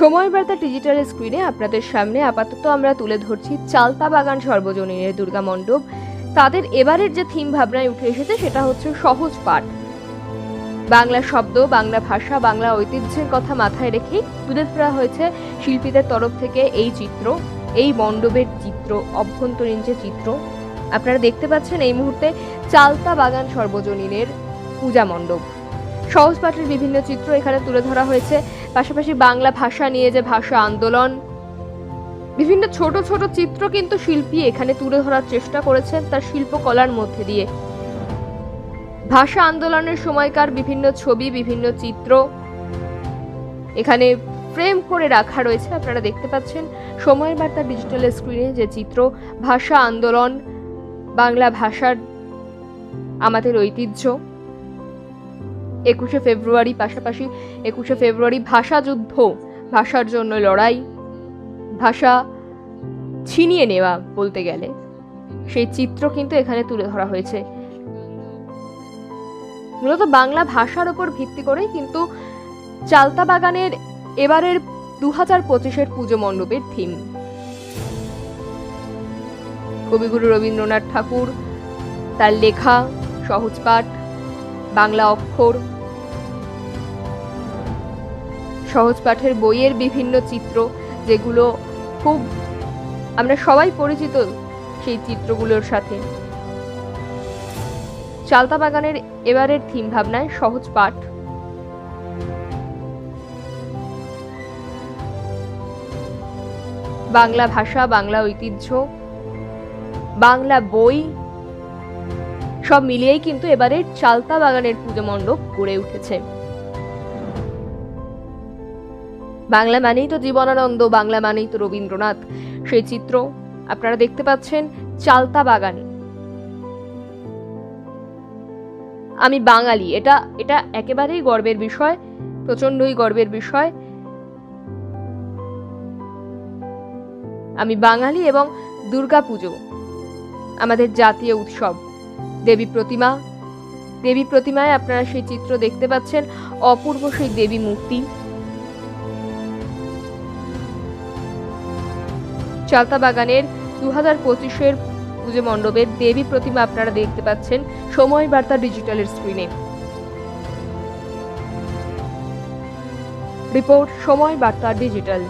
সময় বার্তা ডিজিটাল স্ক্রিনে আপনাদের সামনে আপাতত আমরা তুলে ধরছি চালতা বাগান সর্বজনীনের দুর্গা মণ্ডপ। তাদের এবারের যে থিম ভাবনায় উঠে এসেছে সেটা হচ্ছে সহজ পাঠ। বাংলা শব্দ, বাংলা ভাষা, বাংলা ঐতিহ্যের কথা মাথায় রেখেই তুলে ধরা হয়েছে শিল্পীদের তরফ থেকে এই চিত্র, এই মণ্ডপের চিত্র, অভ্যন্তরীণ যে চিত্র। আপনারা দেখতে পাচ্ছেন এই মুহূর্তে চালতা বাগান সর্বজনীনের পূজা মণ্ডপ। সহজ পাঠের বিভিন্ন চিত্র এখানে তুলে ধরা হয়েছে। পাশাপাশি বাংলা ভাষা নিয়ে যে ভাষা আন্দোলন, বিভিন্ন ছোট ছোট চিত্র কিন্তু শিল্পী এখানে তুলে ধরার চেষ্টা করেছেন তার শিল্পকলার মধ্যে দিয়ে। ভাষা আন্দোলনের সময়কার বিভিন্ন ছবি, বিভিন্ন চিত্র এখানে ফ্রেম করে রাখা রয়েছে, আপনারা দেখতে পাচ্ছেন। সময়ের বার্তা ডিজিটাল স্ক্রিনে যে চিত্র, ভাষা আন্দোলন, বাংলা ভাষার আমাদের ঐতিহ্য। একুশে ফেব্রুয়ারি পাশাপাশি একুশে ফেব্রুয়ারি ভাষা যুদ্ধ, ভাষার জন্য লড়াই, ভাষা ছিনিয়ে নেওয়া বলতে গেলে। সেই চিত্র কিন্তু এখানে তুলে ধরা হয়েছে। মূলত বাংলা ভাষার ওপর ভিত্তি করেই কিন্তু চালতা বাগানের এবারের দু হাজার পঁচিশের পুজো মণ্ডপের থিম কবিগুরু রবীন্দ্রনাথ ঠাকুর, তার লেখা সহজ পাঠ বাংলা অক্ষর সহজ পাঠের বইয়ের বিভিন্ন চিত্র, যেগুলো খুব আমরা সবাই পরিচিত সেই চিত্রগুলোর সাথে। চালতা বাগানের এবারের থিম ভাবনায় সহজ পাঠ। বাংলা ভাষা, বাংলা ঐতিহ্য, বাংলা বই, সব মিলিয়েই কিন্তু এবারে চালতা বাগানের পুজো মণ্ডপ গড়ে উঠেছে। বাংলা মানেই তো জীবনানন্দ, বাংলা মানেই তো রবীন্দ্রনাথ। সেই চিত্র আপনারা দেখতে পাচ্ছেন চালতা বাগান। আমি বাঙালি, এটা এটা একেবারেই গর্বের বিষয় প্রচন্ডই গর্বের বিষয়। আমি বাঙালি এবং দুর্গাপুজো, আমাদের জাতীয় উৎসব, দেবী প্রতিমা, দেবী প্রতিমায় আপনারা সেই চিত্র দেখতে পাচ্ছেন, অপূর্ব সেই দেবী মূর্তি। চালতা বাগানের দু হাজার পঁচিশের পুজো মণ্ডপের দেবী প্রতিমা আপনারা দেখতে পাচ্ছেন। সময় বার্তা ডিজিটালের স্ক্রিনে। রিপোর্ট সময় বার্তা ডিজিটাল।